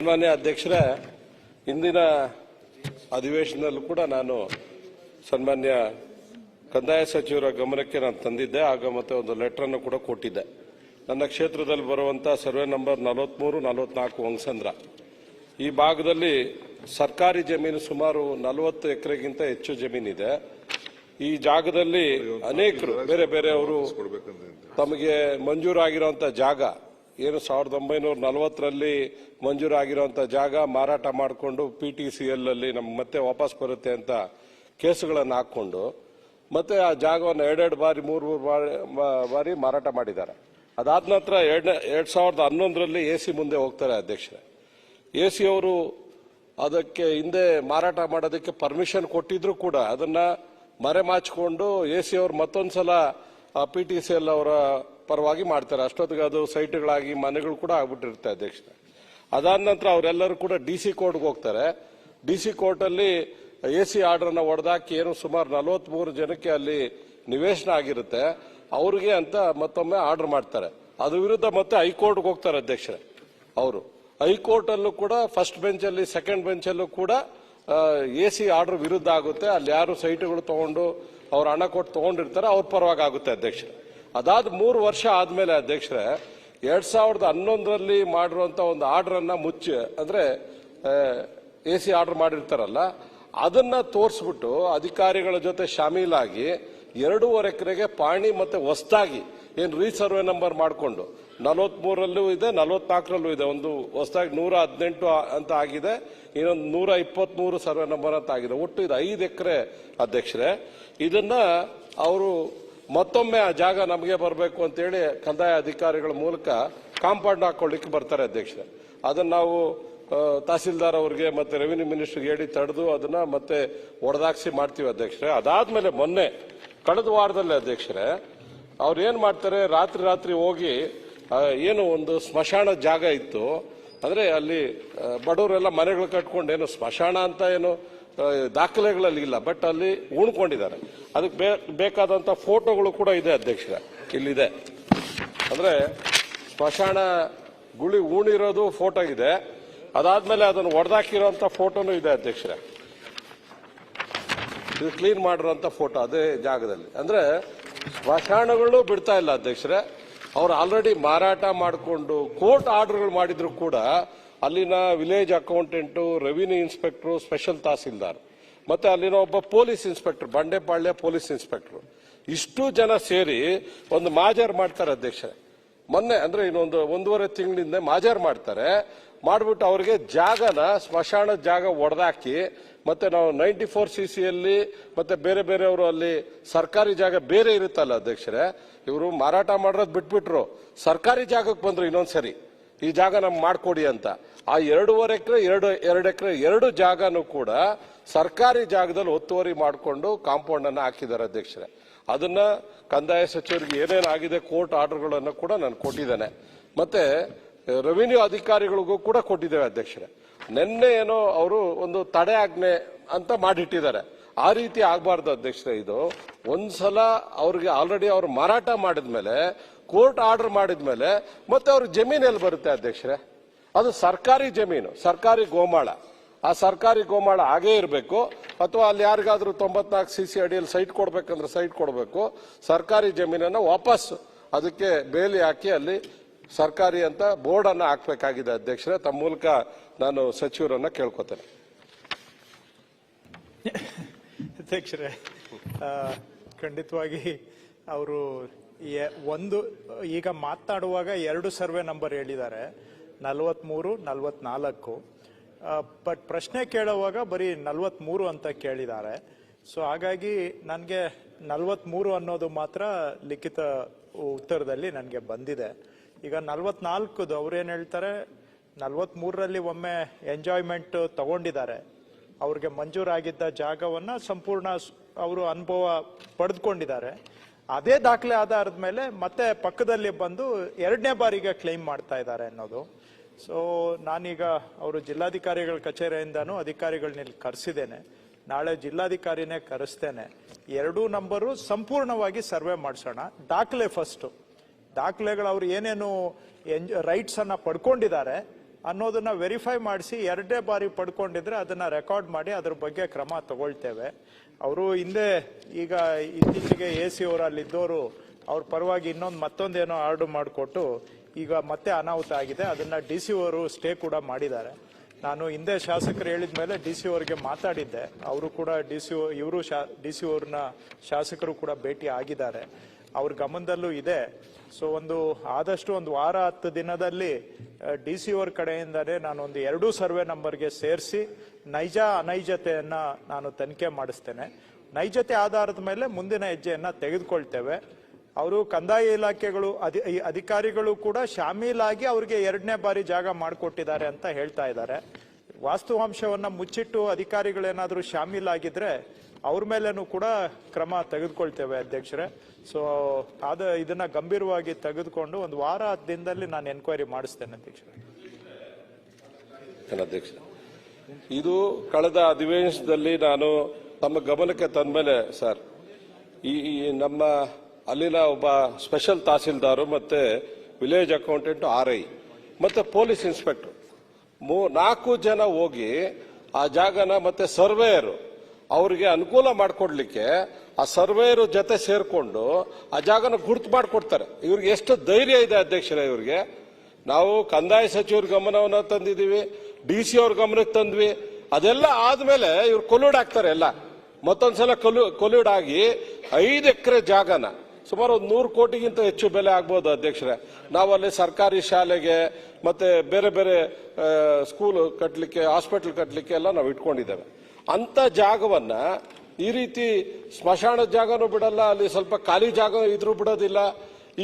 ಸನ್ಮಾನ್ಯ ಅಧ್ಯಕ್ಷರೇ ಇಂದಿನ ಅಧಿವೇಶನದಲ್ಲೂ ಕೂಡ ನಾನು ಸನ್ಮಾನ್ಯ ಕಂದಾಯ ಸಚಿವರ ಗಮನಕ್ಕೆ ನಾನು ತಂದಿದ್ದೆ. ಆಗ ಮತ್ತೆ ಒಂದು ಲೆಟರ್ ಅನ್ನು ಕೂಡ ಕೊಟ್ಟಿದ್ದೆ. ನನ್ನ ಕ್ಷೇತ್ರದಲ್ಲಿ ಬರುವಂತ ಸರ್ವೆ ನಂಬರ್ ನಲವತ್ಮೂರು ನಲವತ್ನಾಲ್ಕು ವಂಗಸಂದ್ರ. ಈ ಭಾಗದಲ್ಲಿ ಸರ್ಕಾರಿ ಜಮೀನು ಸುಮಾರು ನಲವತ್ತು ಎಕರೆಗಿಂತ ಹೆಚ್ಚು ಜಮೀನಿದೆ. ಈ ಜಾಗದಲ್ಲಿ ಅನೇಕರು ಬೇರೆ ಬೇರೆ ಅವರು ತಮಗೆ ಮಂಜೂರಾಗಿರುವಂತ ಜಾಗ ಏನು ಸಾವಿರದ ಒಂಬೈನೂರ ನಲವತ್ತರಲ್ಲಿ ಮಂಜೂರಾಗಿರುವಂಥ ಜಾಗ ಮಾರಾಟ ಮಾಡಿಕೊಂಡು ಪಿ ಟಿ ಸಿ ಎಲ್ಲಲ್ಲಿ ನಮ್ಗೆ ಮತ್ತೆ ವಾಪಸ್ ಬರುತ್ತೆ ಅಂತ ಕೇಸುಗಳನ್ನು ಹಾಕ್ಕೊಂಡು ಮತ್ತೆ ಆ ಜಾಗವನ್ನು ಎರಡೆರಡು ಬಾರಿ, ಮೂರು ಮೂರು ಬಾರಿ ಬಾರಿ ಮಾರಾಟ ಮಾಡಿದ್ದಾರೆ. ಅದಾದ ನಂತರ ಎರಡು ಎರಡು ಸಾವಿರದ ಹನ್ನೊಂದರಲ್ಲಿ ಎ ಸಿ ಮುಂದೆ ಹೋಗ್ತಾರೆ ಅಧ್ಯಕ್ಷರೇ. ಎ ಸಿ ಅವರು ಅದಕ್ಕೆ ಹಿಂದೆ ಮಾರಾಟ ಮಾಡೋದಕ್ಕೆ ಪರ್ಮಿಷನ್ ಕೊಟ್ಟಿದ್ರು ಕೂಡ ಅದನ್ನು ಮರೆಮಾಚಿಕೊಂಡು ಎ ಸಿ ಅವರು ಮತ್ತೊಂದ್ಸಲ ಪಿ ಟಿ ಸಿ ಎಲ್ ಅವರ ಪರವಾಗಿ ಮಾಡ್ತಾರೆ. ಅಷ್ಟೊತ್ತಿಗೆ ಅದು ಸೈಟ್ಗಳಾಗಿ ಮನೆಗಳು ಕೂಡ ಆಗ್ಬಿಟ್ಟಿರುತ್ತೆ ಅಧ್ಯಕ್ಷ ಅದಾದ ನಂತರ ಅವರೆಲ್ಲರೂ ಕೂಡ ಡಿ ಸಿ ಕೋರ್ಟ್ಗೆ ಹೋಗ್ತಾರೆ. ಡಿ ಸಿ ಕೋರ್ಟಲ್ಲಿ ಎ ಸಿ ಆರ್ಡರ್ನ ಹೊಡೆದಾಕಿ ಏನು ಸುಮಾರು ನಲವತ್ಮೂರು ಜನಕ್ಕೆ ಅಲ್ಲಿ ನಿವೇಶನ ಆಗಿರುತ್ತೆ. ಅವ್ರಿಗೆ ಅಂತ ಮತ್ತೊಮ್ಮೆ ಆರ್ಡರ್ ಮಾಡ್ತಾರೆ. ಅದ್ರ ವಿರುದ್ಧ ಮತ್ತೆ ಹೈಕೋರ್ಟ್ಗೆ ಹೋಗ್ತಾರೆ ಅಧ್ಯಕ್ಷರೇ ಅವರು. ಹೈಕೋರ್ಟ್ ಅಲ್ಲೂ ಕೂಡ ಫಸ್ಟ್ ಬೆಂಚಲ್ಲಿ ಸೆಕೆಂಡ್ ಬೆಂಚಲ್ಲೂ ಕೂಡ ಎ ಸಿ ಆರ್ಡರ್ ವಿರುದ್ಧ ಆಗುತ್ತೆ. ಅಲ್ಲಿ ಯಾರು ಸೈಟ್ಗಳು ತಗೊಂಡು ಅವ್ರ ಹಣ ಕೊಟ್ಟು ತಗೊಂಡಿರ್ತಾರೆ ಅವ್ರ ಪರವಾಗಿ ಆಗುತ್ತೆ ಅಧ್ಯಕ್ಷರೇ. ಅದಾದ ಮೂರು ವರ್ಷ ಆದಮೇಲೆ ಅಧ್ಯಕ್ಷರೇ, ಎರಡ್ ಸಾವಿರದ ಹನ್ನೊಂದರಲ್ಲಿ ಮಾಡಿರುವಂತ ಒಂದು ಆರ್ಡರ್ ಅನ್ನ ಮುಚ್ಚಿ, ಅಂದ್ರೆ ಎ ಸಿ ಆರ್ಡರ್ ಮಾಡಿರ್ತಾರಲ್ಲ, ಅದನ್ನ ತೋರಿಸ್ಬಿಟ್ಟು ಅಧಿಕಾರಿಗಳ ಜೊತೆ ಶಾಮೀಲಾಗಿ ಎರಡೂವರೆ ಎಕರೆಗೆ ಪಾಣಿ ಮತ್ತೆ ಹೊಸದಾಗಿ ಏನು ರೀಸರ್ವೆ ನಂಬರ್ ಮಾಡಿಕೊಂಡು ನಲವತ್ತ್ಮೂರಲ್ಲೂ ಇದೆ, ನಲವತ್ನಾಲ್ಕರಲ್ಲೂ ಇದೆ, ಒಂದು ಹೊಸದಾಗಿ ನೂರ ಹದಿನೆಂಟು ಅಂತ ಆಗಿದೆ, ಇನ್ನೊಂದು ನೂರ ಇಪ್ಪತ್ಮೂರು ಸರ್ವೆ ನಂಬರ್ ಅಂತ ಆಗಿದೆ, ಒಟ್ಟು ಇದು ಐದು ಎಕರೆ ಅಧ್ಯಕ್ಷರೇ. ಇದನ್ನ ಅವರು ಮತ್ತೊಮ್ಮೆ ಆ ಜಾಗ ನಮಗೆ ಬರಬೇಕು ಅಂತೇಳಿ ಕಂದಾಯ ಅಧಿಕಾರಿಗಳ ಮೂಲಕ ಕಾಂಪೌಂಡ್ ಹಾಕೊಳ್ಳಿಕ್ಕೆ ಬರ್ತಾರೆ ಅಧ್ಯಕ್ಷರೇ. ಅದನ್ನು ನಾವು ತಹಸೀಲ್ದಾರ್ ಅವರಿಗೆ ಮತ್ತೆ ರೆವಿನ್ಯೂ ಮಿನಿಸ್ಟರ್ಗೆ ಹೇಳಿ ತಡೆದು ಅದನ್ನ ಮತ್ತೆ ಒಡೆದಾಕ್ಸಿ ಮಾಡ್ತೀವಿ ಅಧ್ಯಕ್ಷರೇ. ಅದಾದ್ಮೇಲೆ ಮೊನ್ನೆ, ಕಳೆದ ವಾರದಲ್ಲಿ ಅಧ್ಯಕ್ಷರೇ, ಅವ್ರು ಏನು ಮಾಡ್ತಾರೆ, ರಾತ್ರಿ ರಾತ್ರಿ ಹೋಗಿ ಏನು ಒಂದು ಸ್ಮಶಾನ ಜಾಗ ಇತ್ತು, ಅಂದರೆ ಅಲ್ಲಿ ಬಡವರೆಲ್ಲ ಮನೆಗಳು ಕಟ್ಕೊಂಡು ಏನು ಸ್ಮಶಾನ ಅಂತ ಏನು ದಾಖಲೆಗಳಲ್ಲಿ ಇಲ್ಲ ಬಟ್ ಅಲ್ಲಿ ಉಣ್ಕೊಂಡಿದ್ದಾರೆ. ಅದಕ್ಕೆ ಬೇ- ಬೇಕಾದಂಥ ಫೋಟೋಗಳು ಕೂಡ ಇದೆ ಅಧ್ಯಕ್ಷರ, ಇಲ್ಲಿದೆ. ಅಂದರೆ ಸ್ಮಶಾನ ಗುಳಿ ಉಣಿರೋದು ಫೋಟೋ ಇದೆ, ಅದಾದ್ಮೇಲೆ ಅದನ್ನು ಒಡೆದಾಕಿರೋಂಥ ಫೋಟೋನು ಇದೆ ಅಧ್ಯಕ್ಷರೇ. ಇದು ಕ್ಲೀನ್ ಮಾಡಿರೋಂಥ ಫೋಟೋ ಅದೇ ಜಾಗದಲ್ಲಿ. ಅಂದರೆ ಸ್ಮಶಾನಗಳು ಬಿಡ್ತಾ ಇಲ್ಲ ಅಧ್ಯಕ್ಷರೇ. ಅವ್ರು ಆಲ್ರೆಡಿ ಮಾರಾಟ ಮಾಡಿಕೊಂಡು ಕೋರ್ಟ್ ಆರ್ಡರ್ಗಳು ಮಾಡಿದ್ರು ಕೂಡ ಅಲ್ಲಿನ village accountant, revenue inspector, special tahsildar. ಮತ್ತೆ ಅಲ್ಲಿನ ಒಬ್ಬ police inspector, Bandepalya police inspector. ಇಷ್ಟು ಜನ ಸೇರಿ ಒಂದು ಮಾಜರ್ ಮಾಡ್ತಾರೆ ಅಧ್ಯಕ್ಷರೇ ಮೊನ್ನೆ ಅಂದ್ರೆ ಇನ್ನೊಂದು ಒಂದೂವರೆ ತಿಂಗಳಿಂದ ಮಾಜರ್ ಮಾಡ್ತಾರೆ. ಮಾಡ್ಬಿಟ್ಟು ಅವರಿಗೆ ಜಾಗನ ಸ್ಮಶಾನ ಜಾಗ ಒಡೆದಾಕಿ, ಮತ್ತೆ ನಾವು ನೈಂಟಿ ಫೋರ್ ಸಿ ಸಿಯಲ್ಲಿ ಮತ್ತೆ ಬೇರೆ ಬೇರೆಯವರು ಅಲ್ಲಿ ಸರ್ಕಾರಿ ಜಾಗ ಬೇರೆ ಇರುತ್ತಲ್ಲ ಅಧ್ಯಕ್ಷರೇ, ಇವರು ಮಾರಾಟ ಮಾಡೋದು ಬಿಟ್ಬಿಟ್ರು. ಸರ್ಕಾರಿ ಜಾಗಕ್ಕೆ ಬಂದ್ರು ಇನ್ನೊಂದ್ಸರಿ. ಈ ಜಾಗ ನಮ್ಗೆ ಮಾಡಿಕೊಡಿ ಅಂತ. ಆ ಎರಡೂವರೆ ಎಕರೆ, ಎರಡು ಎರಡು ಎಕರೆ, ಎರಡು ಜಾಗನೂ ಕೂಡ ಸರ್ಕಾರಿ ಜಾಗದಲ್ಲಿ ಒತ್ತುವರಿ ಮಾಡಿಕೊಂಡು ಕಾಂಪೌಂಡನ್ನು ಹಾಕಿದ್ದಾರೆ ಅಧ್ಯಕ್ಷರೇ. ಅದನ್ನ ಕಂದಾಯ ಸಚಿವರಿಗೆ ಏನೇನಾಗಿದೆ ಕೋರ್ಟ್ ಆರ್ಡರ್ಗಳನ್ನು ಕೂಡ ನಾನು ಕೊಟ್ಟಿದ್ದೇನೆ. ಮತ್ತೆ ರೆವಿನ್ಯೂ ಅಧಿಕಾರಿಗಳಿಗೂ ಕೂಡ ಕೊಟ್ಟಿದ್ದೇವೆ ಅಧ್ಯಕ್ಷರೇ. ನಿನ್ನೆ ಏನೋ ಅವರು ಒಂದು ತಡೆ ಆಜ್ಞೆ ಅಂತ ಮಾಡಿಟ್ಟಿದ್ದಾರೆ. ಆ ರೀತಿ ಆಗಬಾರ್ದು ಅಧ್ಯಕ್ಷರೇ ಇದು. ಒಂದ್ಸಲ ಅವ್ರಿಗೆ ಆಲ್ರೆಡಿ ಅವ್ರು ಮಾರಾಟ ಮಾಡಿದ್ಮೇಲೆ ಕೋರ್ಟ್ ಆರ್ಡರ್ ಮಾಡಿದ ಮೇಲೆ ಮತ್ತೆ ಅವ್ರ ಜಮೀನು ಎಲ್ಲಿ ಬರುತ್ತೆ ಅಧ್ಯಕ್ಷರೇ? ಅದು ಸರ್ಕಾರಿ ಜಮೀನು, ಸರ್ಕಾರಿ ಗೋಮಾಳ. ಆ ಸರ್ಕಾರಿ ಗೋಮಾಳ ಹಾಗೇ ಇರಬೇಕು. ಅಥವಾ ಅಲ್ಲಿ ಯಾರಿಗಾದ್ರೂ ತೊಂಬತ್ನಾಲ್ಕು ಸಿ ಸಿ ಅಡಿಯಲ್ಲಿ ಸೈಟ್ ಕೊಡ್ಬೇಕಂದ್ರೆ ಸೈಟ್ ಕೊಡಬೇಕು. ಸರ್ಕಾರಿ ಜಮೀನನ್ನ ವಾಪಸ್ ಅದಕ್ಕೆ ಬೇಲಿ ಹಾಕಿ ಅಲ್ಲಿ ಸರ್ಕಾರಿ ಅಂತ ಬೋರ್ಡನ್ನು ಹಾಕಬೇಕಾಗಿದೆ ಅಧ್ಯಕ್ಷರೇ. ತಮ್ಮ ಮೂಲಕ ನಾನು ಸಚಿವರನ್ನ ಕೇಳ್ಕೊತೇನೆ. ಅಧ್ಯಕ್ಷರೇ ಖಂಡಿತವಾಗಿ ಅವರು ಒಂದು, ಈಗ ಮಾತನಾಡುವಾಗ ಎರಡು ಸರ್ವೆ ನಂಬರ್ ಹೇಳಿದ್ದಾರೆ. ನಲವತ್ಮೂರು, ನಲವತ್ನಾಲ್ಕು. ಬಟ್ ಪ್ರಶ್ನೆ ಕೇಳುವಾಗ ಬರೀ ನಲವತ್ಮೂರು ಅಂತ ಕೇಳಿದ್ದಾರೆ. ಸೊ ಹಾಗಾಗಿ ನನಗೆ ನಲವತ್ಮೂರು ಅನ್ನೋದು ಮಾತ್ರ ಲಿಖಿತ ಉತ್ತರದಲ್ಲಿ ನನಗೆ ಬಂದಿದೆ. ಈಗ ನಲವತ್ನಾಲ್ಕದು ಅವ್ರೇನು ಹೇಳ್ತಾರೆ? ನಲವತ್ಮೂರರಲ್ಲಿ ಒಮ್ಮೆ ಎಂಜಾಯ್ಮೆಂಟ್ ತಗೊಂಡಿದ್ದಾರೆ. ಅವ್ರಿಗೆ ಮಂಜೂರಾಗಿದ್ದ ಜಾಗವನ್ನು ಸಂಪೂರ್ಣ ಅವರು ಅನುಭವ ಪಡೆದುಕೊಂಡಿದ್ದಾರೆ. ಅದೇ ದಾಖಲೆ ಆಧಾರದ ಮೇಲೆ ಮತ್ತೆ ಪಕ್ಕದಲ್ಲಿ ಬಂದು ಎರಡನೇ ಬಾರಿಗೆ ಕ್ಲೈಮ್ ಮಾಡ್ತಾ ಇದ್ದಾರೆ ಅನ್ನೋದು. ಸೊ ನಾನೀಗ ಅವರು ಜಿಲ್ಲಾಧಿಕಾರಿಗಳ ಕಚೇರಿಯಿಂದನೂ ಅಧಿಕಾರಿಗಳನ್ನ ಇಲ್ಲಿ ಕರೆಸಿದ್ದೇನೆ. ನಾಳೆ ಜಿಲ್ಲಾಧಿಕಾರಿನೇ ಕರೆಸ್ತೇನೆ. ಎರಡೂ ನಂಬರು ಸಂಪೂರ್ಣವಾಗಿ ಸರ್ವೆ ಮಾಡಿಸೋಣ. ದಾಖಲೆ ಫಸ್ಟು ದಾಖಲೆಗಳು ಅವ್ರು ಏನೇನು ರೈಟ್ಸ್ ರೈಟ್ಸನ್ನು ಪಡ್ಕೊಂಡಿದ್ದಾರೆ. ಅನ್ನೋದನ್ನ ವೆರಿಫೈ ಮಾಡಿಸಿ ಎರಡೇ ಬಾರಿ ಪಡ್ಕೊಂಡಿದ್ರೆ ಅದನ್ನ ರೆಕಾರ್ಡ್ ಮಾಡಿ ಅದ್ರ ಬಗ್ಗೆ ಕ್ರಮ ತಗೊಳ್ತೇವೆ. ಅವರು ಹಿಂದೆ ಈಗ ಇತ್ತೀಚೆಗೆ ಎ ಸಿ ಅವರು ಅಲ್ಲಿದ್ದವರು ಅವ್ರ ಪರವಾಗಿ ಇನ್ನೊಂದು ಮತ್ತೊಂದೇನೋ ಆರ್ಡರ್ ಮಾಡಿಕೊಟ್ಟು ಈಗ ಮತ್ತೆ ಅನಾಹುತ ಆಗಿದೆ. ಅದನ್ನ ಡಿ ಸಿ ಅವರು ಸ್ಟೇ ಕೂಡ ಮಾಡಿದ್ದಾರೆ. ನಾನು ಹಿಂದೆ ಶಾಸಕರು ಹೇಳಿದ ಮೇಲೆ ಡಿ ಸಿ ಅವರಿಗೆ ಮಾತಾಡಿದ್ದೆ. ಅವರು ಕೂಡ ಡಿ ಸಿ ಇವರು ಡಿ ಸಿ ಅವ್ರನ್ನ ಶಾಸಕರು ಕೂಡ ಭೇಟಿ ಆಗಿದ್ದಾರೆ. ಅವ್ರ ಗಮನದಲ್ಲೂ ಇದೆ. ಸೊ ಒಂದು ಆದಷ್ಟು ಒಂದು ವಾರ ಹತ್ತು ದಿನದಲ್ಲಿ ಡಿ ಸಿ ಅವ್ರ ಕಡೆಯಿಂದಲೇ ನಾನು ಒಂದು ಎರಡೂ ಸರ್ವೆ ನಂಬರ್ಗೆ ಸೇರಿಸಿ ನೈಜ ಅನೈಜತೆಯನ್ನು ನಾನು ತನಿಖೆ ಮಾಡಿಸ್ತೇನೆ. ನೈಜತೆ ಆಧಾರದ ಮೇಲೆ ಮುಂದಿನ ಹೆಜ್ಜೆಯನ್ನು ತೆಗೆದುಕೊಳ್ತೇವೆ. ಅವರು ಕಂದಾಯ ಇಲಾಖೆಗಳು, ಅಧಿ ಅಧಿಕಾರಿಗಳು ಕೂಡ ಶಾಮೀಲಾಗಿ ಅವ್ರಿಗೆ ಎರಡನೇ ಬಾರಿ ಜಾಗ ಮಾಡಿಕೊಟ್ಟಿದ್ದಾರೆ ಅಂತ ಹೇಳ್ತಾ ಇದ್ದಾರೆ. ವಾಸ್ತವಾಂಶವನ್ನ ಮುಚ್ಚಿಟ್ಟು ಅಧಿಕಾರಿಗಳೇನಾದ್ರೂ ಶಾಮೀಲಾಗಿದ್ರೆ ಅವ್ರ ಮೇಲೇನೂ ಕೂಡ ಕ್ರಮ ತೆಗೆದುಕೊಳ್ತೇವೆ ಅಧ್ಯಕ್ಷರೇ. ಸೊ ಅದು ಇದನ್ನ ಗಂಭೀರವಾಗಿ ತೆಗೆದುಕೊಂಡು ಒಂದು ವಾರ ದಿನದಲ್ಲಿ ನಾನು ಎನ್ಕ್ವೈರಿ ಮಾಡಿಸ್ತೇನೆ ಅಧ್ಯಕ್ಷರೇ. ಅಧ್ಯಕ್ಷ, ಇದು ಕಳೆದ ಅಧಿವೇಶನದಲ್ಲಿ ನಾನು ತಮ್ಮ ಗಮನಕ್ಕೆ ತಂದ್ಮೇಲೆ ಸರ್, ಈ ನಮ್ಮ ಅಲ್ಲಿನ ಒಬ್ಬ ಸ್ಪೆಷಲ್ ತಹಸೀಲ್ದಾರು ಮತ್ತೆ ವಿಲೇಜ್ ಅಕೌಂಟೆಂಟ್ ಆರ್ ಐ ಮತ್ತೆ ಪೊಲೀಸ್ ಇನ್ಸ್ಪೆಕ್ಟರ್ ಮೂ, ನಾಲ್ಕು ಜನ ಹೋಗಿ ಆ ಜಾಗನ ಮತ್ತೆ ಸರ್ವೇಯರು ಅವರಿಗೆ ಅನುಕೂಲ ಮಾಡಿಕೊಡ್ಲಿಕ್ಕೆ ಆ ಸರ್ವೇಯರು ಜೊತೆ ಸೇರಿಕೊಂಡು ಆ ಜಾಗನ ಗುರ್ತು ಮಾಡಿಕೊಡ್ತಾರೆ. ಇವ್ರಿಗೆ ಎಷ್ಟು ಧೈರ್ಯ ಇದೆ ಅಧ್ಯಕ್ಷರೇ ಇವ್ರಿಗೆ. ನಾವು ಕಂದಾಯ ಸಚಿವರ ಗಮನವನ್ನು ತಂದಿದ್ದೀವಿ, ಡಿ ಸಿ ಅವ್ರ ಗಮನಕ್ಕೆ ತಂದ್ವಿ. ಅದೆಲ್ಲ ಆದ್ಮೇಲೆ ಇವ್ರು ಕೊಲ್ಯೂಡ್ ಆಗ್ತಾರೆ ಎಲ್ಲ. ಮತ್ತೊಂದ್ಸಲ ಕೊಲು ಕೊಲ್ಯೂಡ್ ಆಗಿ ಐದು ಎಕರೆ ಜಾಗನ ಸುಮಾರು ಒಂದು ನೂರು ಕೋಟಿಗಿಂತ ಹೆಚ್ಚು ಬೆಲೆ ಆಗ್ಬೋದು ಅಧ್ಯಕ್ಷರೇ. ನಾವು ಅಲ್ಲಿ ಸರ್ಕಾರಿ ಶಾಲೆಗೆ ಮತ್ತೆ ಬೇರೆ ಬೇರೆ ಸ್ಕೂಲ್ ಕಟ್ಟಲಿಕ್ಕೆ ಹಾಸ್ಪಿಟ್ಲ್ ಕಟ್ಟಲಿಕ್ಕೆ ಎಲ್ಲ ನಾವು ಇಟ್ಕೊಂಡಿದ್ದೇವೆ. ಅಂತ ಜಾಗವನ್ನ ಈ ರೀತಿ ಸ್ಮಶಾನದ ಜಾಗನೂ ಬಿಡಲ್ಲ, ಅಲ್ಲಿ ಸ್ವಲ್ಪ ಖಾಲಿ ಜಾಗ ಇದ್ರೂ ಬಿಡೋದಿಲ್ಲ.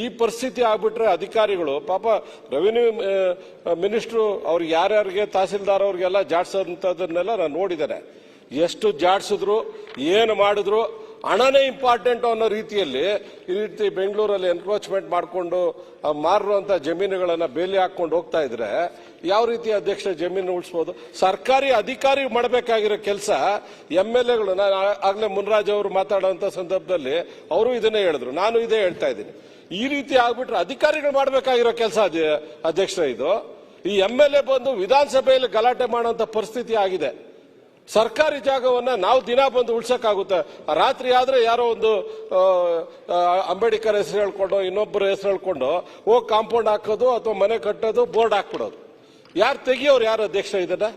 ಈ ಪರಿಸ್ಥಿತಿ ಆಗ್ಬಿಟ್ರೆ ಅಧಿಕಾರಿಗಳು, ಪಾಪ ರೆವಿನ್ಯೂ ಮಿನಿಸ್ಟ್ರು ಅವ್ರಿಗೆ ಯಾರ್ಯಾರಿಗೆ ತಹಸೀಲ್ದಾರ್ ಅವ್ರಿಗೆಲ್ಲ ಜಾಡ್ಸೋಂಥದ್ದನ್ನೆಲ್ಲ ನಾನು ನೋಡಿದ್ದೇನೆ. ಎಷ್ಟು ಜಾಡ್ಸಿದ್ರು, ಏನು ಮಾಡಿದ್ರು ಹಣನೇ ಇಂಪಾರ್ಟೆಂಟ್ ಅನ್ನೋ ರೀತಿಯಲ್ಲಿ ಈ ರೀತಿ ಬೆಂಗಳೂರಲ್ಲಿ ಎನ್ಕ್ರೋಚ್ಮೆಂಟ್ ಮಾಡಿಕೊಂಡು ಮಾರುವಂತ ಜಮೀನುಗಳನ್ನ ಬೇಲಿ ಹಾಕೊಂಡು ಹೋಗ್ತಾ ಇದ್ರೆ ಯಾವ ರೀತಿ ಅಧ್ಯಕ್ಷ ಜಮೀನು ಉಳಿಸ್ಬೋದು? ಸರ್ಕಾರಿ ಅಧಿಕಾರಿ ಮಾಡಬೇಕಾಗಿರೋ ಕೆಲಸ ಎಂ ಎಲ್ ಎಗಳು. ಆಗ್ಲೇ ಮುನ್ರಾಜ್ ಅವರು ಮಾತಾಡುವಂತ ಸಂದರ್ಭದಲ್ಲಿ ಅವರು ಇದನ್ನೇ ಹೇಳಿದ್ರು. ನಾನು ಇದೇ ಹೇಳ್ತಾ ಇದ್ದೀನಿ. ಈ ರೀತಿ ಆಗ್ಬಿಟ್ರೆ ಅಧಿಕಾರಿಗಳು ಮಾಡಬೇಕಾಗಿರೋ ಕೆಲಸ ಅಧ್ಯಕ್ಷ ಇದು. ಈ ಎಂ ಎಲ್ ಎ ಬಂದು ವಿಧಾನಸಭೆಯಲ್ಲಿ ಗಲಾಟೆ ಮಾಡುವಂತ ಪರಿಸ್ಥಿತಿ ಆಗಿದೆ. ಸರ್ಕಾರಿ ಜಾಗವನ್ನ ನಾವು ದಿನ ಬಂದು ಉಳ್ಸಕ್ಕಾಗುತ್ತೆ. ರಾತ್ರಿ ಆದ್ರೆ ಯಾರೋ ಒಂದು ಅಂಬೇಡ್ಕರ್ ಹೆಸರು ಹೇಳ್ಕೊಂಡು, ಇನ್ನೊಬ್ಬರ ಹೆಸರು ಹೇಳ್ಕೊಂಡು, ಹೋಗಿ ಕಾಂಪೌಂಡ್ ಹಾಕೋದು ಅಥವಾ ಮನೆ ಕಟ್ಟೋದು, ಬೋರ್ಡ್ ಹಾಕ್ಬಿಡೋದು. ಯಾರು ತೆಗಿಯೋರು ಯಾರು ಅಧ್ಯಕ್ಷ ಇದನ್ನ?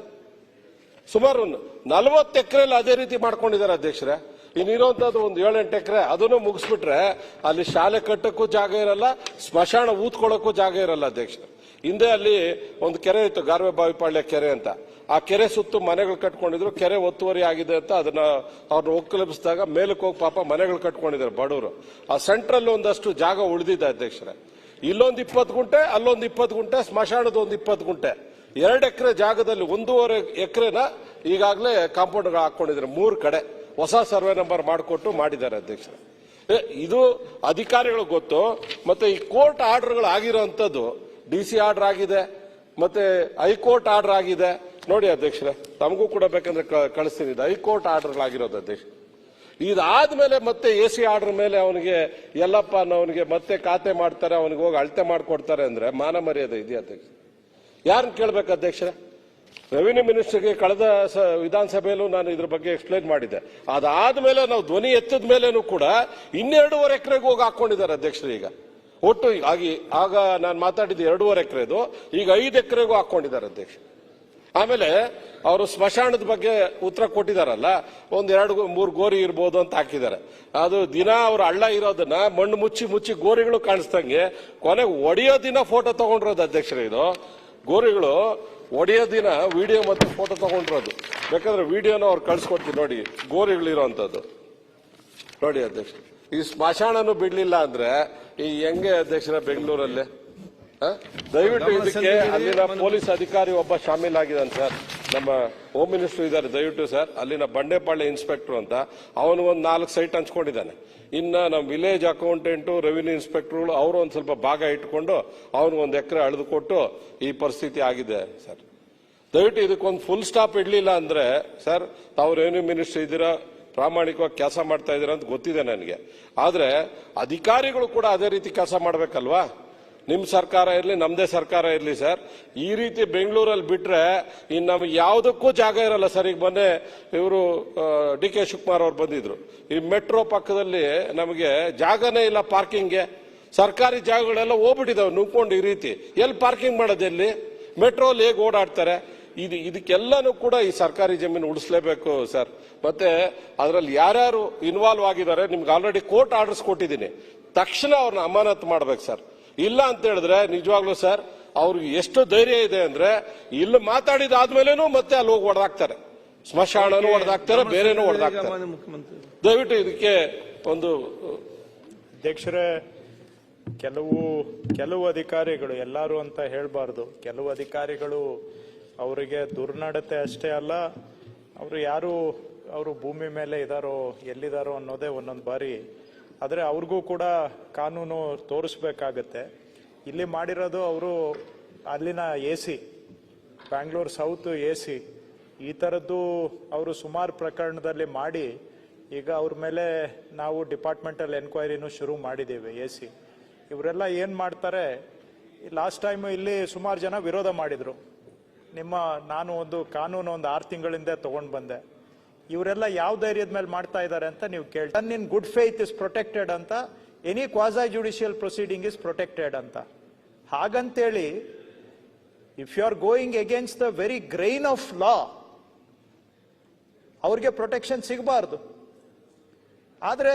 ಸುಮಾರು ನಲವತ್ತು ಎಕರೆಯಲ್ಲಿ ಅದೇ ರೀತಿ ಮಾಡ್ಕೊಂಡಿದ್ದಾರೆ ಅಧ್ಯಕ್ಷರೇ. ಇನ್ನಿರೋಂಥದ್ದು ಒಂದು ಏಳೆಂಟು ಎಕರೆ, ಅದನ್ನು ಮುಗಿಸ್ಬಿಟ್ರೆ ಅಲ್ಲಿ ಶಾಲೆ ಕಟ್ಟಕ್ಕೂ ಜಾಗ ಇರಲ್ಲ, ಸ್ಮಶಾನ ಊದ್ಕೊಳ್ಳೋಕ್ಕೂ ಜಾಗ ಇರಲ್ಲ ಅಧ್ಯಕ್ಷ ಹಿಂದೆ ಅಲ್ಲಿ ಒಂದು ಕೆರೆ ಇತ್ತು, ಗಾರ್ವೆ ಬಾವಿಪಾಳ್ಯ ಕೆರೆ ಅಂತ. ಆ ಕೆರೆ ಸುತ್ತು ಮನೆಗಳು ಕಟ್ಕೊಂಡಿದ್ರು, ಕೆರೆ ಒತ್ತುವರಿ ಆಗಿದೆ ಅಂತ ಅದನ್ನ ಅವ್ರನ್ನ ಒಕ್ಕಲಿಸಿದಾಗ ಮೇಲಕ್ಕೆ ಹೋಗಿ ಪಾಪ ಮನೆಗಳು ಕಟ್ಕೊಂಡಿದ್ದಾರೆ ಬಡವರು. ಆ ಸೆಂಟ್ರಲ್ ಒಂದಷ್ಟು ಜಾಗ ಉಳಿದಿದೆ ಅಧ್ಯಕ್ಷರೇ. ಇಲ್ಲೊಂದು ಇಪ್ಪತ್ತು ಗುಂಟೆ, ಅಲ್ಲೊಂದು ಇಪ್ಪತ್ತು ಗುಂಟೆ, ಸ್ಮಶಾನದ ಒಂದು ಇಪ್ಪತ್ತು ಗುಂಟೆ. ಎರಡು ಎಕರೆ ಜಾಗದಲ್ಲಿ ಒಂದೂವರೆ ಎಕರೆನ ಈಗಾಗಲೇ ಕಾಂಪೌಂಡ್ ಹಾಕೊಂಡಿದ್ದಾರೆ, ಮೂರು ಕಡೆ. ಹೊಸ ಸರ್ವೆ ನಂಬರ್ ಮಾಡಿಕೊಟ್ಟು ಮಾಡಿದ್ದಾರೆ ಅಧ್ಯಕ್ಷರೇ. ಇದು ಅಧಿಕಾರಿಗಳು ಗೊತ್ತು, ಮತ್ತೆ ಈ ಕೋರ್ಟ್ ಆರ್ಡರ್ಗಳು ಆಗಿರೋಂಥದ್ದು ಡಿ ಸಿ ಆರ್ಡರ್ ಆಗಿದೆ, ಮತ್ತೆ ಹೈಕೋರ್ಟ್ ಆರ್ಡರ್ ಆಗಿದೆ ನೋಡಿ ಅಧ್ಯಕ್ಷರೇ, ತಮಗೂ ಕೂಡ ಬೇಕಂದ್ರೆ ಕಳಿಸ್ತೀನಿ. ಇದು ಹೈಕೋರ್ಟ್ ಆರ್ಡರ್ಗಳಾಗಿರೋದು ಅಧ್ಯಕ್ಷ. ಇದಾದ್ಮೇಲೆ ಮತ್ತೆ ಎ ಸಿ ಆರ್ಡರ್ ಮೇಲೆ ಅವನಿಗೆ ಎಲ್ಲಪ್ಪ ಅನ್ನೋನಿಗೆ ಮತ್ತೆ ಖಾತೆ ಮಾಡ್ತಾರೆ, ಅವನಿಗೆ ಹೋಗಿ ಅಳತೆ ಮಾಡ್ಕೊಡ್ತಾರೆ ಅಂದ್ರೆ ಮಾನ ಮರ್ಯಾದೆ ಇದೆಯಾ ಅಧ್ಯಕ್ಷ? ಯಾರನ್ನ ಕೇಳ್ಬೇಕು ಅಧ್ಯಕ್ಷರೇ? ರೆವಿನ್ಯೂ ಮಿನಿಸ್ಟರ್ಗೆ ಕಳೆದ ವಿಧಾನಸಭೆಯಲ್ಲೂ ನಾನು ಇದ್ರ ಬಗ್ಗೆ ಎಕ್ಸ್ಪ್ಲೈನ್ ಮಾಡಿದ್ದೆ. ಅದಾದ್ಮೇಲೆ ನಾವು ಧ್ವನಿ ಎತ್ತದ ಮೇಲೇನೂ ಕೂಡ ಇನ್ನೆರಡೂವರೆ ಎಕರೆಗೆ ಹೋಗಿ ಹಾಕೊಂಡಿದ್ದಾರೆ ಅಧ್ಯಕ್ಷರು ಈಗ. ಒಟ್ಟು ಆಗಿ, ಆಗ ನಾನು ಮಾತಾಡಿದ್ದು ಎರಡೂವರೆ ಎಕರೆದು, ಈಗ ಐದು ಎಕರೆಗೂ ಹಾಕೊಂಡಿದ್ದಾರೆ ಅಧ್ಯಕ್ಷ. ಆಮೇಲೆ ಅವರು ಸ್ಮಶಾನದ ಬಗ್ಗೆ ಉತ್ತರ ಕೊಟ್ಟಿದಾರಲ್ಲ ಒಂದ್ ಎರಡು ಮೂರು ಗೋರಿ ಇರ್ಬೋದು ಅಂತ ಹಾಕಿದ್ದಾರೆ. ಅದು ದಿನ ಅವ್ರ ಹಳ್ಳ ಇರೋದನ್ನ ಮಣ್ಣು ಮುಚ್ಚಿ ಮುಚ್ಚಿ ಗೋರಿಗಳು ಕಾಣಿಸ್ದಂಗೆ ಕೊನೆಗೆ ಒಡೆಯೋ ದಿನ ಫೋಟೋ ತಗೊಂಡಿರೋದು ಅಧ್ಯಕ್ಷರೇ ಇದು. ಗೋರಿಗಳು ಒಡೆಯೋ ದಿನ ವಿಡಿಯೋ ಮತ್ತೆ ಫೋಟೋ ತಗೊಂಡಿರೋದು. ಬೇಕಾದ್ರೆ ವಿಡಿಯೋನ ಅವ್ರು ಕಳ್ಸಿಕೊಡ್ತೀನಿ ನೋಡಿ, ಗೋರಿಗಳಿರೋಂಥದ್ದು. ನೋಡಿ ಅಧ್ಯಕ್ಷ ಈ ಸ್ಮಶಾನನು ಬಿಡ್ಲಿಲ್ಲ ಅಂದ್ರೆ ಈ ಹೆಂಗೆ ಅಧ್ಯಕ್ಷರ ಬೆಂಗಳೂರಲ್ಲಿ? ದಯವಿಟ್ಟು ಇದಕ್ಕೆ ಅಲ್ಲಿನ ಪೊಲೀಸ್ ಅಧಿಕಾರಿ ಒಬ್ಬ ಶಾಮೀಲಾಗಿದ್ದಾನೆ ಸರ್. ನಮ್ಮ ಹೋಮ್ ಮಿನಿಸ್ಟರ್ ಇದ್ದಾರೆ, ದಯವಿಟ್ಟು ಸರ್. ಅಲ್ಲಿನ ಬಂಡೆಪಾಳ್ಯ ಇನ್ಸ್ಪೆಕ್ಟರ್ ಅಂತ. ಅವನು ಒಂದು ನಾಲ್ಕು ಸೈಟ್ ಹಂಚ್ಕೊಂಡಿದ್ದಾನೆ. ಇನ್ನ ನಮ್ಮ ವಿಲೇಜ್ ಅಕೌಂಟೆಂಟು, ರೆವಿನ್ಯೂ ಇನ್ಸ್ಪೆಕ್ಟರ್ಗಳು, ಅವರು ಒಂದು ಸ್ವಲ್ಪ ಭಾಗ ಇಟ್ಕೊಂಡು ಅವನು ಒಂದು ಎಕರೆ ಅಳೆದು ಕೊಟ್ಟು ಈ ಪರಿಸ್ಥಿತಿ ಆಗಿದೆ ಸರ್. ದಯವಿಟ್ಟು ಇದಕ್ಕೊಂದು ಫುಲ್ ಸ್ಟಾಪ್ ಇಡ್ಲಿಲ್ಲ ಅಂದ್ರೆ ಸರ್, ತಾವು ರೆವಿನ್ಯೂ ಮಿನಿಸ್ಟರ್ ಇದ್ದೀರಾ, ಪ್ರಾಮಾಣಿಕವಾಗಿ ಕೆಲಸ ಮಾಡ್ತಾ ಇದ್ದೀರಾ ಅಂತ ಗೊತ್ತಿದೆ ನನಗೆ. ಆದ್ರೆ ಅಧಿಕಾರಿಗಳು ಕೂಡ ಅದೇ ರೀತಿ ಕೆಲಸ ಮಾಡ್ಬೇಕಲ್ವಾ? ನಿಮ್ ಸರ್ಕಾರ ಇರಲಿ ನಮ್ಮದೇ ಸರ್ಕಾರ ಇರಲಿ ಸರ್. ಈ ರೀತಿ ಬೆಂಗಳೂರಲ್ಲಿ ಬಿಟ್ಟರೆ ಇನ್ನು ನಮಗೆ ಯಾವುದಕ್ಕೂ ಜಾಗ ಇರಲ್ಲ ಸರ್. ಈಗ ಮೊನ್ನೆ ಇವರು ಡಿ ಕೆ ಶಿವಕುಮಾರ್ ಅವ್ರು ಬಂದಿದ್ರು. ಈ ಮೆಟ್ರೋ ಪಕ್ಕದಲ್ಲಿ ನಮಗೆ ಜಾಗನೇ ಇಲ್ಲ ಪಾರ್ಕಿಂಗ್ಗೆ ಸರ್ಕಾರಿ ಜಾಗಗಳೆಲ್ಲ ಹೋಗ್ಬಿಟ್ಟಿದ್ದಾವೆ ನುಗ್ಕೊಂಡು ಈ ರೀತಿ. ಎಲ್ಲಿ ಪಾರ್ಕಿಂಗ್ ಮಾಡೋದು ಎಲ್ಲಿ? ಹೇಗೆ ಓಡಾಡ್ತಾರೆ? ಇದು, ಇದಕ್ಕೆಲ್ಲನೂ ಕೂಡ ಈ ಸರ್ಕಾರಿ ಜಮೀನು ಉಳಿಸ್ಲೇಬೇಕು ಸರ್. ಮತ್ತೆ ಅದರಲ್ಲಿ ಯಾರ್ಯಾರು ಇನ್ವಾಲ್ವ್ ಆಗಿದ್ದಾರೆ, ನಿಮ್ಗೆ ಆಲ್ರೆಡಿ ಕೋರ್ಟ್ ಆರ್ಡರ್ಸ್ ಕೊಟ್ಟಿದ್ದೀನಿ. ತಕ್ಷಣ ಅವ್ರನ್ನ ಅಮಾನತ್ ಮಾಡ್ಬೇಕು ಸರ್. ಇಲ್ಲ ಅಂತ ಹೇಳಿದ್ರೆ ನಿಜವಾಗ್ಲೂ ಸರ್ ಅವ್ರಿಗೆ ಎಷ್ಟು ಧೈರ್ಯ ಇದೆ ಅಂದ್ರೆ ಇಲ್ಲಿ ಮಾತಾಡಿದಾದ್ಮೇಲೆನೂ ಮತ್ತೆ ಅಲ್ಲಿ ಹೋಗಿ ಹೊಡೆದಾಕ್ತಾರೆ ಸ್ಮಶಾನನೂ ಹೊಡೆದಾಕ್ತಾರೆ ಬೇರೆನೂ ಹೊಡೆದಾಕ್ತಾರೆ ದಯವಿಟ್ಟು ಇದಕ್ಕೆ ಒಂದು ಅಧ್ಯಕ್ಷರೇ ಕೆಲವು ಕೆಲವು ಅಧಿಕಾರಿಗಳು ಎಲ್ಲರೂ ಅಂತ ಹೇಳಬಾರ್ದು. ಕೆಲವು ಅಧಿಕಾರಿಗಳು ಅವರಿಗೆ ದುರ್ನಡತೆ ಅಷ್ಟೇ ಅಲ್ಲ ಅವರು ಯಾರು ಅವರು ಭೂಮಿ ಮೇಲೆ ಇದಾರೋ ಎಲ್ಲಿದಾರೋ ಅನ್ನೋದೇ ಒಂದೊಂದು ಬಾರಿ ಆದರೆ ಅವ್ರಿಗೂ ಕೂಡ ಕಾನೂನು ತೋರಿಸ್ಬೇಕಾಗತ್ತೆ. ಇಲ್ಲಿ ಮಾಡಿರೋದು ಅವರು ಅಲ್ಲಿನ A C, Bangalore south A C. ಈ ಥರದ್ದು ಅವರು ಸುಮಾರು ಪ್ರಕರಣದಲ್ಲಿ ಮಾಡಿ ಈಗ ಅವ್ರ ಮೇಲೆ ನಾವು ಡಿಪಾರ್ಟ್ಮೆಂಟಲ್ ಎನ್ಕ್ವೈರಿನೂ ಶುರು ಮಾಡಿದ್ದೇವೆ ಎ ಸಿ. ಇವರೆಲ್ಲ ಏನು ಮಾಡ್ತಾರೆ, ಲಾಸ್ಟ್ ಟೈಮ್ ಇಲ್ಲಿ ಸುಮಾರು ಜನ ವಿರೋಧ ಮಾಡಿದರು. ನಿಮ್ಮ, ನಾನು ಒಂದು ಕಾನೂನು ಒಂದು ಆರು ತಿಂಗಳಿಂದ ತಗೊಂಡು ಬಂದೆ. ಇವರೆಲ್ಲ ಯಾವ ಧೈರ್ಯದ ಮೇಲೆ ಮಾಡ್ತಾ ಇದ್ದಾರೆ ಅಂತ ನೀವು ಕೇಳಿ an in good faith is protected ಅಂತ any quasi judicial proceeding is protected ಅಂತ. ಹಾಗಂತೇಳಿ if you are going against the very grain of law ಅವ್ರಿಗೆ ಪ್ರೊಟೆಕ್ಷನ್ ಸಿಗಬಾರ್ದು. ಆದರೆ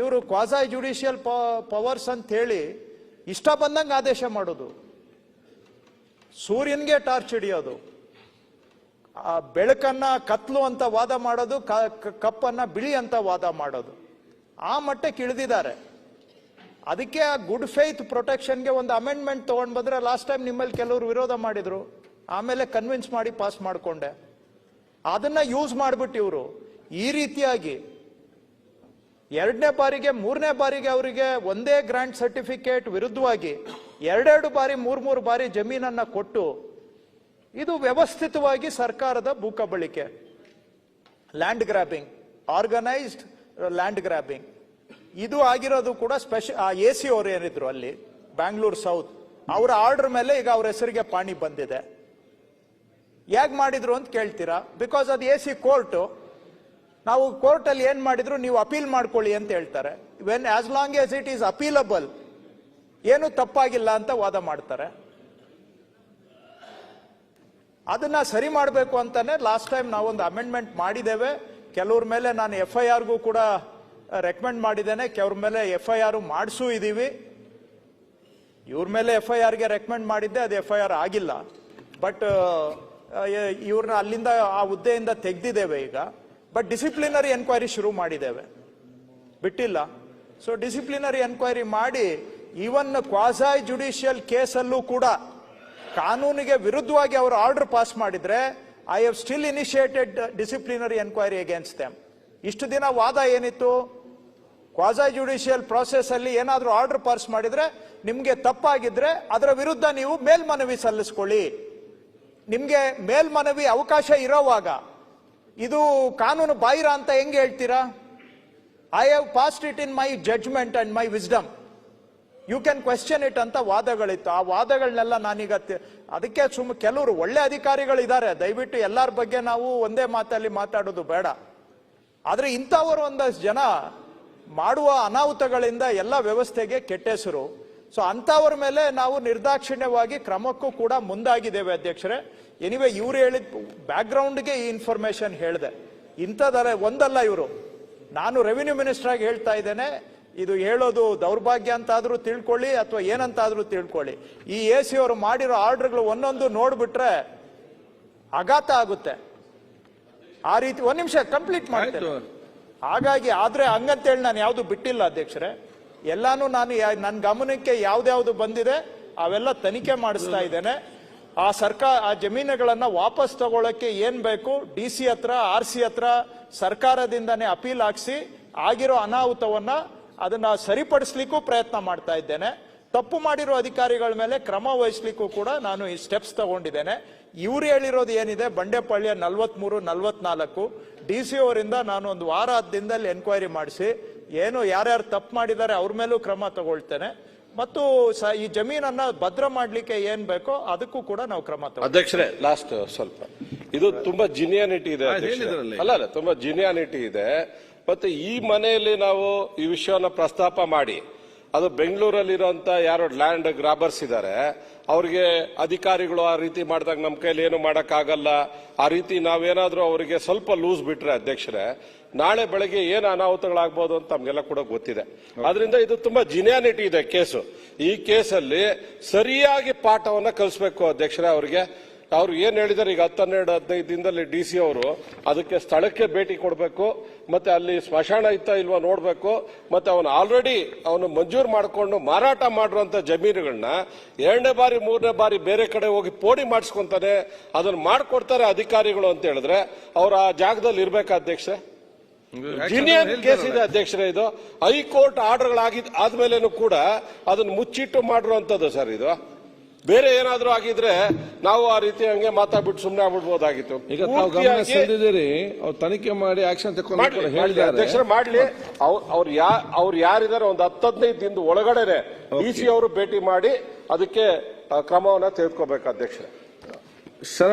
ಇವರು ಕ್ವಾಸಾ ಜುಡಿಷಿಯಲ್ ಪವರ್ಸ್ ಅಂತ ಹೇಳಿ ಇಷ್ಟ ಬಂದಂಗೆ ಆದೇಶ ಮಾಡೋದು. ಸೂರ್ಯನ್ಗೆ ಟಾರ್ಚ್ ಹಿಡಿಯೋದು. ಆ ಬೆಳಕನ್ನ ಕತ್ಲು ಅಂತ ವಾದ ಮಾಡೋದು ಕಪ್ಪನ್ನ ಬಿಳಿ ಅಂತ ವಾದ ಮಾಡೋದು. ಆ ಮಟ್ಟಕ್ಕೆ ಇಳಿದಿದ್ದಾರೆ. ಅದಕ್ಕೆ ಆ ಗುಡ್ ಫೇತ್ ಪ್ರೊಟೆಕ್ಷನ್ಗೆ ಒಂದು ಅಮೆಂಡ್ಮೆಂಟ್ ತಗೊಂಡ್ ಬಂದ್ರೆ ಲಾಸ್ಟ್ ಟೈಮ್ ನಿಮ್ಮಲ್ಲಿ ಕೆಲವರು ವಿರೋಧ ಮಾಡಿದ್ರು. ಆಮೇಲೆ ಕನ್ವಿನ್ಸ್ ಮಾಡಿ ಪಾಸ್ ಮಾಡಿಕೊಂಡೆ. ಅದನ್ನ ಯೂಸ್ ಮಾಡ್ಬಿಟ್ಟು ಇವರು. ಈ ರೀತಿಯಾಗಿ ಎರಡನೇ ಬಾರಿಗೆ, ಮೂರನೇ ಬಾರಿಗೆ ಅವರಿಗೆ ಒಂದೇ ಗ್ರಾಂಟ್ ಸರ್ಟಿಫಿಕೇಟ್ ವಿರುದ್ಧವಾಗಿ ಎರಡೆರಡು ಬಾರಿ ಮೂರು ಮೂರು ಬಾರಿ ಜಮೀನನ್ನ ಕೊಟ್ಟು ಇದು ವ್ಯವಸ್ಥಿತವಾಗಿ ಸರ್ಕಾರದ ಭೂಕಬಳಿಕೆ. Land grabbing organised land grabbing ಇದು ಆಗಿರೋದು ಕೂಡ ಸ್ಪೆಷಲ್ ಎ ಸಿ ಅವ್ರು ಏನಿದ್ರು ಅಲ್ಲಿ ಬ್ಯಾಂಗ್ಳೂರ್ ಸೌತ್ ಅವರ ಆರ್ಡರ್ ಮೇಲೆ ಈಗ ಅವ್ರ ಹೆಸರಿಗೆ ಪಾಣಿ ಬಂದಿದೆ. ಯಾಕೆ ಮಾಡಿದ್ರು ಅಂತ ಕೇಳ್ತೀರಾ? ಬಿಕಾಸ್ ಅದು ಎ ಸಿ ಕೋರ್ಟು ನಾವು ಕೋರ್ಟಲ್ಲಿ ಏನ್ ಮಾಡಿದ್ರು ನೀವು ಅಪೀಲ್ ಮಾಡ್ಕೊಳ್ಳಿ ಅಂತ ಹೇಳ್ತಾರೆ. When as long as it is appealable ಏನು ತಪ್ಪಾಗಿಲ್ಲ ಅಂತ ವಾದ ಮಾಡ್ತಾರೆ. ಅದನ್ನ ಸರಿ ಮಾಡಬೇಕು ಅಂತಾನೆ ಲಾಸ್ಟ್ ಟೈಮ್ ನಾವೊಂದು ಅಮೆಂಡ್ಮೆಂಟ್ ಮಾಡಿದ್ದೇವೆ. ಕೆಲವ್ರ ಮೇಲೆ ನಾನು ಎಫ್ ಐ ಆರ್ಗೂ ಕೂಡ ರೆಕಮೆಂಡ್ ಮಾಡಿದ್ದೇನೆ. ಕೆಲವ್ರ ಮೇಲೆ ಎಫ್ ಐ ಆರ್ ಮಾಡಿಸೂ ಇದ್ದೀವಿ ಇವ್ರ ಮೇಲೆ ಎಫ್ ಐ ಆರ್ಗೆ ರೆಕಮೆಂಡ್ ಮಾಡಿದ್ದೆ, ಅದು ಎಫ್ ಐ ಆರ್ ಆಗಿಲ್ಲ. ಬಟ್ ಇವ್ರನ್ನ ಅಲ್ಲಿಂದ ಆ ಹುದ್ದೆಯಿಂದ ತೆಗೆದಿದ್ದೇವೆ ಈಗ. ಬಟ್ ಡಿಸಿಪ್ಲಿನರಿ ಎನ್ಕ್ವೈರಿ ಶುರು ಮಾಡಿದ್ದೇವೆ. ಬಿಟ್ಟಿಲ್ಲ. ಸೊ ಡಿಸಿಪ್ಲಿನರಿ ಎನ್ಕ್ವೈರಿ ಮಾಡಿ ಈವನ್ ಕ್ವಾಸಾಯ್ ಜುಡಿಷಿಯಲ್ ಕೇಸಲ್ಲೂ ಕೂಡ ಕಾನೂನಿಗೆ ವಿರುದ್ಧವಾಗಿ ಅವರು ಆರ್ಡರ್ ಪಾಸ್ ಮಾಡಿದ್ರೆ I have still initiated disciplinary enquiry against them ಇಷ್ಟು ದಿನ ವಾದ ಏನಿತ್ತು? ಕ್ವಾಜಾ ಜುಡಿಷಿಯಲ್ ಪ್ರಾಸೆಸ್ ಅಲ್ಲಿ ಏನಾದರೂ ಆರ್ಡರ್ ಪಾಸ್ ಮಾಡಿದ್ರೆ, ನಿಮಗೆ ತಪ್ಪಾಗಿದ್ರೆ ಅದರ ವಿರುದ್ಧ ನೀವು ಮೇಲ್ಮನವಿ ಸಲ್ಲಿಸ್ಕೊಳ್ಳಿ. ನಿಮಗೆ ಮೇಲ್ಮನವಿ ಅವಕಾಶ ಇರೋವಾಗ, ಇದು ಕಾನೂನು ಬಾಹಿರ ಅಂತ ಹೆಂಗೆ ಹೇಳ್ತೀರಾ? I have passed it in my judgment and my wisdom you can question it ಅಂತ ವಾದಗಳಿತ್ತು. ಆ ವಾದಗಳನ್ನೆಲ್ಲ ನಾನೀಗ ಅದಕ್ಕೆ ಸುಮ್ ಕೆಲವರು ಒಳ್ಳೆ ಅಧಿಕಾರಿಗಳಿದ್ದಾರೆ. ದಯವಿಟ್ಟು ಎಲ್ಲರ ಬಗ್ಗೆ ನಾವು ಒಂದೇ ಮಾತಲ್ಲಿ ಮಾತಾಡೋದು ಬೇಡ. ಆದರೆ ಇಂಥವರು ಒಂದಷ್ಟು ಜನ ಮಾಡುವ ಅನಾಹುತಗಳಿಂದ ಎಲ್ಲ ವ್ಯವಸ್ಥೆಗೆ ಕೆಟ್ಟ ಹೆಸರು ಸೊ ಅಂಥವ್ರ ಮೇಲೆ ನಾವು ನಿರ್ದಾಕ್ಷಿಣ್ಯವಾಗಿ ಕ್ರಮಕ್ಕೂ ಕೂಡ ಮುಂದಾಗಿದ್ದೇವೆ ಅಧ್ಯಕ್ಷರೇ. ಎನಿವೆ ಇವ್ರು ಹೇಳಿದ ಬ್ಯಾಕ್ಗ್ರೌಂಡ್ಗೆ ಈ ಇನ್ಫಾರ್ಮೇಶನ್ ಹೇಳಿದೆ. ಇಂಥದರ ಒಂದಲ್ಲ ಇವರು. ನಾನು ರೆವಿನ್ಯೂ ಮಿನಿಸ್ಟರ್ ಆಗಿ ಹೇಳ್ತಾ ಇದ್ದೇನೆ. ಇದು ಹೇಳೋದು ದೌರ್ಭಾಗ್ಯ ಅಂತಾದರೂ ತಿಳ್ಕೊಳ್ಳಿ ಅಥವಾ ಏನಂತಾದರೂ ತಿಳ್ಕೊಳ್ಳಿ. ಈ ಎ ಸಿ ಅವರು ಮಾಡಿರೋ ಆರ್ಡರ್ಗಳು ಒಂದೊಂದು ನೋಡ್ಬಿಟ್ರೆ ಆಘಾತ ಆಗುತ್ತೆ. ಆ ರೀತಿ ಒಂದ್ ನಿಮಿಷ ಕಂಪ್ಲೀಟ್ ಮಾಡ್ತೇನೆ. ಹಾಗಾಗಿ ಆದ್ರೆ ಹಂಗಂತೇಳಿ ನಾನು ಯಾವುದು ಬಿಟ್ಟಿಲ್ಲ ಅಧ್ಯಕ್ಷರೇ. ಎಲ್ಲಾನು ನಾನು ನನ್ನ ಗಮನಕ್ಕೆ ಯಾವ್ದ್ಯಾವ್ದು ಬಂದಿದೆ ಅವೆಲ್ಲ ತನಿಖೆ ಮಾಡಿಸ್ತಾ ಇದ್ದೇನೆ. ಆ ಸರ್ಕಾರ ಆ ಜಮೀನುಗಳನ್ನ ವಾಪಸ್ ತಗೊಳಕ್ಕೆ ಏನ್ ಬೇಕು ಡಿ ಸಿ ಹತ್ರ ಆರ್ ಸಿ ಹತ್ರ ಸರ್ಕಾರದಿಂದನೇ ಅಪೀಲ್ ಹಾಕ್ಸಿ ಆಗಿರೋ ಅನಾಹುತವನ್ನ ಅದನ್ನ ಸರಿಪಡಿಸ್ಲಿಕ್ಕೂ ಪ್ರಯತ್ನ ಮಾಡ್ತಾ ಇದ್ದೇನೆ. ತಪ್ಪು ಮಾಡಿರೋ ಅಧಿಕಾರಿಗಳ ಮೇಲೆ ಕ್ರಮ ವಹಿಸ್ಲಿಕ್ಕೂ ಕೂಡ ನಾನು ಈ ಸ್ಟೆಪ್ಸ್ ತಗೊಂಡಿದ್ದೇನೆ. ಇವ್ರು ಹೇಳಿರೋದು ಏನಿದೆ? ಬಂಡೆಪಾಳ್ಯ ನಲ್ವತ್ಮೂರು ನಲ್ವತ್ನಾಲ್ಕು. ಡಿ ಸಿ ಅವರಿಂದ ನಾನು ಒಂದು ವಾರ ದಿನದಲ್ಲಿ ಎನ್ಕ್ವೈರಿ ಮಾಡಿಸಿ ಏನು ಯಾರ್ಯಾರು ತಪ್ಪು ಮಾಡಿದ್ದಾರೆ ಅವ್ರ ಮೇಲೂ ಕ್ರಮ ತಗೊಳ್ತೇನೆ. ಮತ್ತು ಈ ಜಮೀನನ್ನ ಭದ್ರ ಮಾಡ್ಲಿಕ್ಕೆ ಏನ್ ಬೇಕೋ ಅದಕ್ಕೂ ಕೂಡ ನಾವು ಕ್ರಮ ತಗೋ ಅಧ್ಯಕ್ಷರೇ ಲಾಸ್ಟ್ ಸ್ವಲ್ಪ. ಇದು ತುಂಬಾ ಜಿನಿಯಾನಿಟಿ ಇದೆ ಅಲ್ಲ ತುಂಬಾ ಜಿನಿಯಾನಿಟಿ ಇದೆ. ಮತ್ತೆ ಈ ಮನೆಯಲ್ಲಿ ನಾವು ಈ ವಿಷಯವನ್ನು ಪ್ರಸ್ತಾಪ ಮಾಡಿ ಅದು ಬೆಂಗಳೂರಲ್ಲಿರುವಂತ ಯಾರೋ ಲ್ಯಾಂಡ್ ಗ್ರಾಬರ್ಸ್ ಇದ್ದಾರೆ ಅವ್ರಿಗೆ ಅಧಿಕಾರಿಗಳು ಆ ರೀತಿ ಮಾಡಿದಾಗ ನಮ್ಮ ಕೈಲಿ ಏನು ಆಗಲ್ಲ ಆ ರೀತಿ ನಾವೇನಾದರೂ ಅವರಿಗೆ ಸ್ವಲ್ಪ ಲೂಸ್ ಬಿಟ್ರೆ ಅಧ್ಯಕ್ಷರೇ ನಾಳೆ ಬೆಳಗ್ಗೆ ಏನು ಅನಾಹುತಗಳಾಗ್ಬೋದು ಅಂತ ನಮಗೆಲ್ಲ ಕೂಡ ಗೊತ್ತಿದೆ. ಆದ್ರಿಂದ ಇದು ತುಂಬಾ ಜಿನಿಯಾನಿಟಿ ಇದೆ ಕೇಸು. ಈ ಕೇಸಲ್ಲಿ ಸರಿಯಾಗಿ ಪಾಠವನ್ನ ಕಲಿಸ್ಬೇಕು ಅಧ್ಯಕ್ಷರೇ ಅವ್ರಿಗೆ. ಅವ್ರು ಏನ್ ಹೇಳಿದ್ದಾರೆ ಈಗ ಹತ್ತನ್ನೆರಡು ಹದಿನೈದು ದಿನದಲ್ಲಿ ಡಿ ಸಿ ಅವರು ಅದಕ್ಕೆ ಸ್ಥಳಕ್ಕೆ ಭೇಟಿ ಕೊಡಬೇಕು ಮತ್ತೆ ಅಲ್ಲಿ ಸ್ಮಶಾನ ಇತ್ತ ಇಲ್ವಾ ನೋಡಬೇಕು ಮತ್ತೆ ಅವನು ಆಲ್ರೆಡಿ ಅವನು ಮಂಜೂರು ಮಾಡಿಕೊಂಡು ಮಾರಾಟ ಮಾಡಿರುವಂತ ಜಮೀನುಗಳನ್ನ ಎರಡನೇ ಬಾರಿ ಮೂರನೇ ಬಾರಿ ಬೇರೆ ಕಡೆ ಹೋಗಿ ಪೋಡಿ ಮಾಡಿಸ್ಕೊಂತಾನೆ ಅದನ್ನ ಮಾಡಿಕೊಡ್ತಾರೆ ಅಧಿಕಾರಿಗಳು ಅಂತ ಹೇಳಿದ್ರೆ ಅವ್ರು ಆ ಜಾಗದಲ್ಲಿ ಇರ್ಬೇಕಾ ಅಧ್ಯಕ್ಷ ಜಿನಿಯನ್ ಕೇಸ್ ಇದೆ ಅಧ್ಯಕ್ಷರೇ ಇದು. ಹೈಕೋರ್ಟ್ ಆರ್ಡರ್ಗಳಾಗಿದ್ ಆದ್ಮೇಲೆನೂ ಕೂಡ ಅದನ್ನ ಮುಚ್ಚಿಟ್ಟು ಮಾಡಿರುವಂತದ್ದು ಸರ್ ಇದು. ಬೇರೆ ಏನಾದರೂ ಆಗಿದ್ರೆ ನಾವು ಆ ರೀತಿ ಹಂಗೆ ಮಾತಾಡ್ಬಿಟ್ಟು ಸುಮ್ಮನೆ ಆಗ್ಬಿಡ್ಬೋದಾಗಿತ್ತು. ಈಗ ತಾವು ಗಮನ ಪೂರ್ತಿಯಾಗಿ ಸೆಳೆದಿದ್ದೀರಿ ಅವ್ರು ತನಿಖೆ ಮಾಡಿ ಆಕ್ಷನ್ ತಗೊಂಡು ಮಾಡ್ಲಿ, ಮಾಡ್ಲಿ, ಹೇಳಿದ್ದಾರೆ. ಅಧ್ಯಕ್ಷರೇ ಮಾಡ್ಲಿ. ಅವ್ರು ಅವ್ರು ಯಾ ಅವ್ರು ಯಾರಿದ್ದಾರೆ ಒಂದು ಹತ್ತು ಹದಿನೈದು ದಿನದ ಒಳಗಡೆನೆ ಡಿ ಸಿ ಅವರು ಭೇಟಿ ಮಾಡಿ ಅದಕ್ಕೆ ಆ, ಕ್ರಮವನ್ನ ತೆಗೆದುಕೋಬೇಕು ಅಧ್ಯಕ್ಷರೇ. ಸರ್